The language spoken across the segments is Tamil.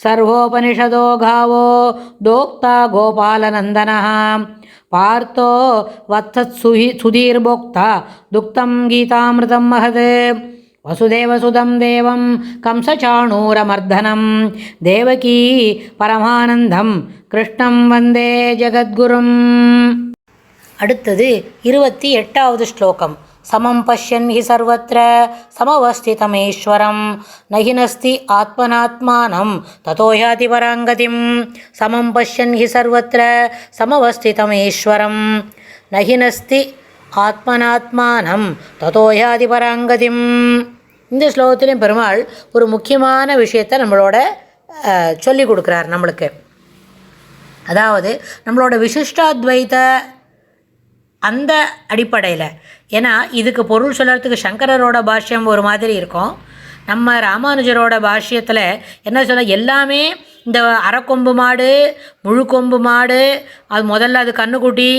ಸರ್ವೋಪನಿಷದೋ ಗಾವೋ ದೋಕ್ತ ಗೋಪಾಲನಂದನ ಪಾರ್ಥೋ ವತ್ಸತ್ಸುಹಿ ಸುಧೀರ್ಭೋಕ್ತ ದುಕ್ತಂ ಗೀತಾಮೃತಂ ಮಹತ್ ವಸುದೇವಸುಧಂ ದೇವಂ ಕಂಸಚಾಣೂರಮರ್ಧನಂ ದೇವಕೀ ಪರಮಾನಂದಂ கிருஷ்ணம் வந்தே ஜெகத்குரும் அடுத்தது இருபத்தி எட்டாவது ஸ்லோகம் சமம் பஷ்யன் ஹி சர்வத்திர சமவஸ்திதமேஸ்வரம் நகினஸ்தி ஆத்மனாத்மானம் ததோ யாதி பராங்கதிம் சமம் பஷ்யன் ஹி சர்வத்திர சமவஸ்திதமேஸ்வரம் நகினஸ்தி ஆத்மனாத்மானம் ததோ யாதி பராங்கதிம் இந்த ஸ்லோகத்திலையும் பெருமாள் ஒரு முக்கியமான விஷயத்தை நம்மளோட சொல்லி கொடுக்குறார் நம்மளுக்கு. அதாவது நம்மளோட விசிஷ்டாத்வைத அந்த அடிப்படையில். ஏன்னா இதுக்கு பொருள் சொல்கிறதுக்கு சங்கரரோட பாஷ்யம் ஒரு மாதிரி இருக்கும். நம்ம ராமானுஜரோட பாஷ்யத்தில் என்ன சொல்ல எல்லாமே இந்த அரைக்கொம்பு மாடு முழு கொம்பு மாடு அது முதல்ல அது கண்ணுக்குட்டி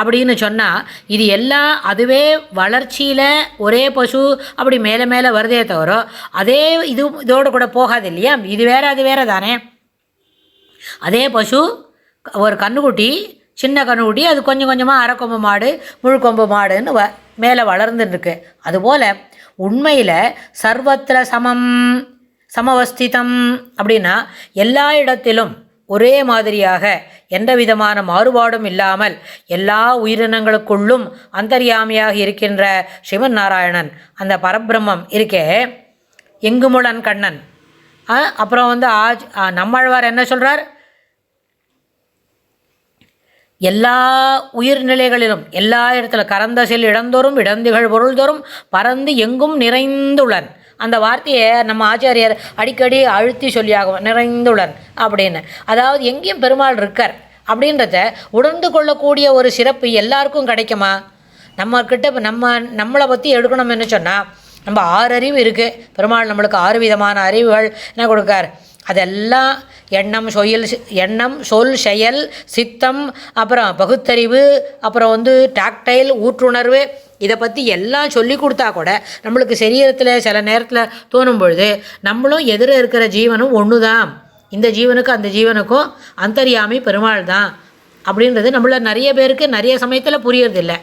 அப்படின்னு சொன்னால் இது எல்லாம் அதுவே வளர்ச்சியில் ஒரே பசு அப்படி மேலே மேலே வருதே தவிர அதே இது இதோடு கூட போகாது இல்லையா? இது வேறு அது வேற தானே? அதே பசு ஒரு கன்றுக்குட்டி சின்ன கன்றுக்குட்டி அது கொஞ்சம் கொஞ்சமாக அரைக்கொம்பு மாடு முழுக்கொம்பு மாடுன்னு வ மேலே வளர்ந்துருக்கு அதுபோல் உண்மையில் சர்வத்திர சமம் சமவஸ்திதம் அப்படின்னா எல்லா இடத்திலும் ஒரே மாதிரியாக எந்த விதமான மாறுபாடும் இல்லாமல் எல்லா உயிரினங்களுக்குள்ளும் அந்தர்யாமியாக இருக்கின்ற சிவன் நாராயணன் அந்த பரபிரம்மம் இருக்கே எங்குமுளன் கண்ணன். அப்புறம் வந்து ஆஜ் ஆ, நம்மாழ்வார் என்ன சொல்கிறார் எல்லா உயிர்நிலைகளிலும் எல்லா இடத்துல கறந்த செல் இடந்தோறும் இடந்துகள் பொருள்தோறும் பறந்து எங்கும் நிறைந்துள்ளன். அந்த வார்த்தையை நம்ம ஆச்சாரியர் அடிக்கடி அழுத்தி சொல்லியாகும் நிறைந்துள்ளன் அப்படின்னு. அதாவது எங்கேயும் பெருமாள் இருக்கார் அப்படின்றத உணர்ந்து கொள்ளக்கூடிய ஒரு சிறப்பு எல்லாருக்கும் கிடைக்குமா? நம்மக்கிட்ட இப்ப நம்ம நம்மளை பற்றி எடுக்கணும்னு சொன்னால் நம்ம ஆறு அறிவு இருக்குது பெருமாள் நம்மளுக்கு ஆறு விதமான அறிவுகள் என்ன கொடுக்கார்? அதெல்லாம் எண்ணம் சொயல் எண்ணம் சொல் செயல் சித்தம் அப்புறம் பகுத்தறிவு அப்புறம் வந்து டாக்டைல் ஊற்றுணர்வு இதை பற்றி எல்லாம் சொல்லி கொடுத்தா கூட நம்மளுக்கு சரீரத்தில் சில நேரத்தில் தோணும் பொழுது நம்மளும் எதிர இருக்கிற ஜீவனும் ஒன்று தான் இந்த ஜீவனுக்கும் அந்த ஜீவனுக்கும் அந்தரியாமி பெருமாள் தான் அப்படின்றது நம்மள நிறைய பேருக்கு நிறைய சமயத்தில் புரியறதில்லை.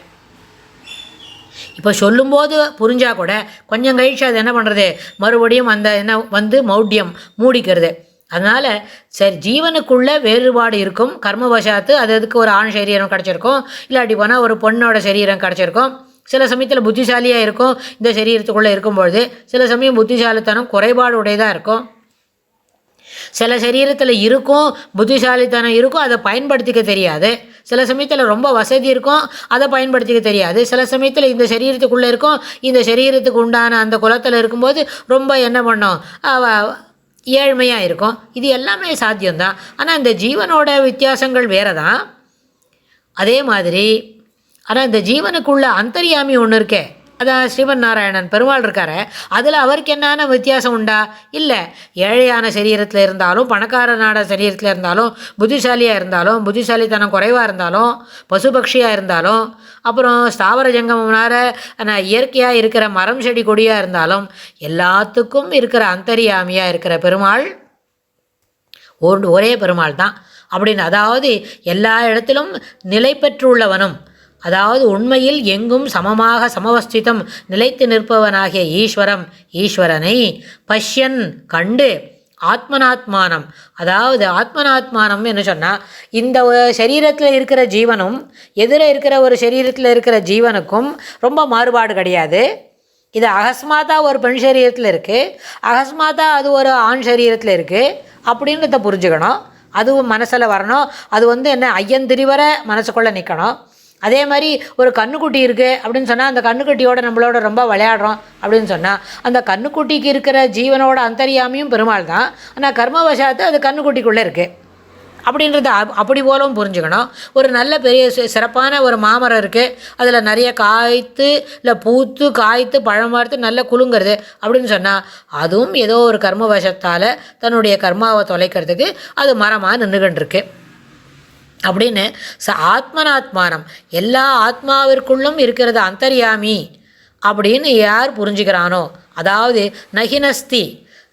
இப்போ சொல்லும்போது புரிஞ்சால் கூட கொஞ்சம் கழிச்சு அது என்ன பண்ணுறது மறுபடியும் அந்த என்ன வந்து மௌட்யம் மூடிக்கிறது. அதனால் சரி ஜீவனுக்குள்ளே வேறுபாடு இருக்கும். கர்மவசாத்து அது அதுக்கு ஒரு ஆண் சரீரம் கிடச்சிருக்கும். இல்லாட்டி போனால் ஒரு பொண்ணோட சரீரம் கிடச்சிருக்கும். சில சமயத்தில் புத்திசாலியாக இருக்கும். இந்த சரீரத்துக்குள்ளே இருக்கும்பொழுது சில சமயம் புத்திசாலித்தனம் குறைபாடு உடையதாக இருக்கும். சில சரீரத்தில் இருக்கும் புத்திசாலித்தனம் இருக்கும். அதை பயன்படுத்திக்க தெரியாது. சில சமயத்தில் ரொம்ப வசதி இருக்கும் அதை பயன்படுத்திக்க தெரியாது. சில சமயத்தில் இந்த சரீரத்துக்குள்ளே இருக்கும் இந்த சரீரத்துக்கு உண்டான அந்த குலத்தில் இருக்கும்போது ரொம்ப என்ன பண்ணும்? ஏழ்மையாக இருக்கும். இது எல்லாமே சாத்தியம்தான். ஆனால் இந்த ஜீவனோட வித்தியாசங்கள் வேறு தான் அதே மாதிரி ஆனால் இந்த ஜீவனுக்குள்ள அந்தரியாமி ஒன்று இருக்கே. அதான் ஸ்ரீமன் நாராயணன் பெருமாள் இருக்காரு அதில் அவருக்கு என்னென்ன வித்தியாசம் உண்டா? இல்லை ஏழையான சரீரத்தில் இருந்தாலும் பணக்காரனான சரீரத்தில் இருந்தாலும் புத்திசாலியாக இருந்தாலும் புத்திசாலித்தனம் குறைவாக இருந்தாலும் பசுபக்ஷியாக இருந்தாலும் அப்புறம் ஸ்தாவர ஜங்கமனார ஆனால் இயற்கையாக இருக்கிற மரம் செடி கொடியாக இருந்தாலும் எல்லாத்துக்கும் இருக்கிற அந்தரியாமியாக இருக்கிற பெருமாள் ஒரே பெருமாள் தான் அப்படின்னு அதாவது எல்லா இடத்திலும் நிலை பெற்றுள்ளவனும் அதாவது உண்மையில் எங்கும் சமமாக சமவஸ்திதம் நிலைத்து நிற்பவனாகிய ஈஸ்வரம் ஈஸ்வரனை பஷ்யன் கண்டு ஆத்மனாத்மானம். அதாவது ஆத்மனாத்மானம் என்ன சொன்னால் இந்த சரீரத்தில் இருக்கிற ஜீவனும் எதிர இருக்கிற ஒரு சரீரத்தில் இருக்கிற ஜீவனுக்கும் ரொம்ப மாறுபாடு கிடையாது. இது அகஸ்மாத்தா ஒரு பெண் சரீரத்தில் இருக்குது அகஸ்மாத்தா அது ஒரு ஆண் சரீரத்தில் இருக்குது அப்படின்றத புரிஞ்சுக்கணும். அதுவும் மனசில் வரணும். அது வந்து என்ன ஐயந்திரிவர மனசுக்குள்ளே நிற்கணும் அதே மாதிரி ஒரு கண்ணுக்குட்டி இருக்குது அப்படின்னு சொன்னால் அந்த கண்ணுக்குட்டியோட நம்மளோட ரொம்ப விளையாடுறோம் அப்படின்னு சொன்னால் அந்த கண்ணுக்குட்டிக்கு இருக்கிற ஜீவனோட அந்தரியாமியும் பெருமாள் தான். ஆனால் கர்மவசாத்து அது கண்ணுக்குட்டிக்குள்ளே இருக்குது அப்படின்றத அப்- அப்படி போலவும் புரிஞ்சுக்கணும். ஒரு நல்ல பெரிய சிறப்பான ஒரு மாமரம் இருக்குது அதில் நிறைய காய்த்து இல்லை பூத்து காய்த்து பழம் வார்த்து நல்ல குலுங்கிறது அப்படின்னு சொன்னால் அதுவும் ஏதோ ஒரு கர்மவசத்தால் தன்னுடைய கர்மாவை தொலைக்கிறதுக்கு அது மரமாக நின்றுகிட்டு இருக்குது அப்படின்னு ச ஆத்மனாத்மானம் எல்லா ஆத்மாவிற்குள்ளும் இருக்கிறது அந்தர்யாமி அப்படின்னு யார் புரிஞ்சுக்கிறானோ அதாவது நகினஸ்தி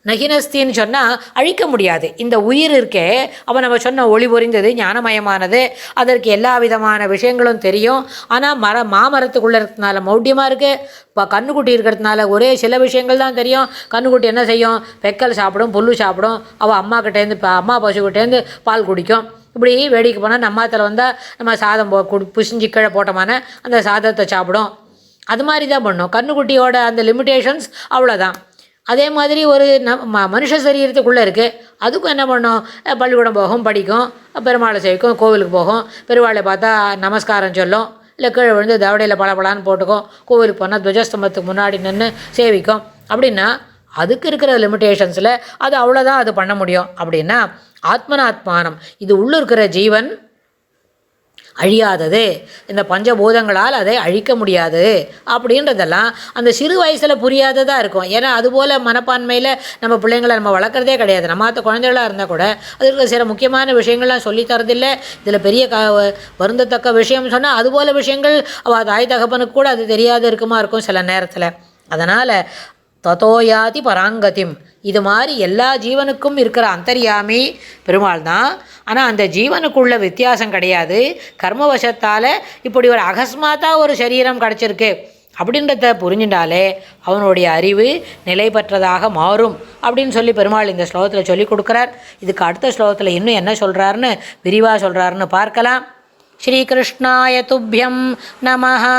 நகினஸ்தின்னு சொன்னால் அழிக்க முடியாது. இந்த உயிர் இருக்கே அவன் நம்ம சொன்ன ஒளி பொறிந்தது ஞானமயமானது அதற்கு எல்லா விதமான விஷயங்களும் தெரியும். ஆனால் மர மாமரத்துக்குள்ளே இருக்கிறதுனால மௌட்டியமாக இருக்குது இப்போ கண்ணுக்குட்டி இருக்கிறதுனால ஒரே சில விஷயங்கள் தான் தெரியும். கண்ணுக்குட்டி என்ன செய்யும்? பெக்கல் சாப்பிடும் புல்லு சாப்பிடும். அவள் அம்மாக்கிட்டேருந்து இப்போ அம்மா பசுக்கிட்டேருந்து பால் குடிக்கும். இப்படி வேடிக்கை போனால் நம்ம வந்தால் நம்ம சாதம் போ குடி புசிஞ்சு கீழே போட்டோமான அந்த சாதத்தை சாப்பிடும். அது மாதிரி தான் பண்ணும். கண்ணுக்குட்டியோட அந்த லிமிட்டேஷன்ஸ் அவ்வளோதான் அதே மாதிரி ஒரு நம் ம மனுஷ சரீரத்துக்குள்ளே இருக்குது அதுக்கும் என்ன பண்ணும்? பள்ளிக்கூடம் போகும் படிக்கும் பெருமாளை சேவிக்கும் கோவிலுக்கு போகும். பெருமாளை பார்த்தா நமஸ்காரம் சொல்லும். இல்லை கீழே விழுந்து தவடையில் பளபளன்னு போட்டுக்கும். கோவிலுக்கு போனால் துவஜஸ்தம்பத்துக்கு முன்னாடி நின்று சேவிக்கும். அப்படின்னா அதுக்கு இருக்கிற லிமிட்டேஷன்ஸில் அது அவ்வளோதான் அது பண்ண முடியும். அப்படின்னா ஆத்மனாத்மானம் இது உள்ளே இருக்கிற ஜீவன் அழியாதது. இந்த பஞ்சபூதங்களால் அதை அழிக்க முடியாது அப்படின்றதெல்லாம் அந்த சிறு வயசில் புரியாததாக இருக்கும். ஏன்னா அதுபோல் மனப்பான்மையில் நம்ம பிள்ளைங்களை நம்ம வளர்க்குறதே கிடையாது. நம்ம ஆத்த குழந்தைகளாக இருந்தால் கூட அதற்கு சில முக்கியமான விஷயங்கள்லாம் சொல்லித் தரதில்லை. இதில் பெரிய க வருந்தத்தக்க விஷயம் சொன்னால் அதுபோல் விஷயங்கள் அவள் தாய் தகப்பனுக்கு கூட அது தெரியாத இருக்குமா இருக்கும் சில நேரத்தில். அதனால் ததோயாதி பராங்கதிம். இது மாதிரி எல்லா ஜீவனுக்கும் இருக்கிற அந்தர்யாமி பெருமாள் தான் ஆனால் அந்த ஜீவனுக்குள்ள வித்தியாசம் கிடையாது. கர்மவசத்தால் இப்படி ஒரு அகஸ்மாத்தாக ஒரு சரீரம் கிடச்சிருக்கு அப்படின்றத புரிஞ்சுட்டாலே அவனுடைய அறிவு நிலை பெற்றதாக மாறும் அப்படின்னு சொல்லி பெருமாள் இந்த ஸ்லோகத்தில் சொல்லி கொடுக்குறார். இதுக்கு அடுத்த ஸ்லோகத்தில் இன்னும் என்ன சொல்கிறாருன்னு விரிவாக சொல்கிறாருன்னு பார்க்கலாம். ஸ்ரீகிருஷ்ணாய துப்பியம் நமஹா.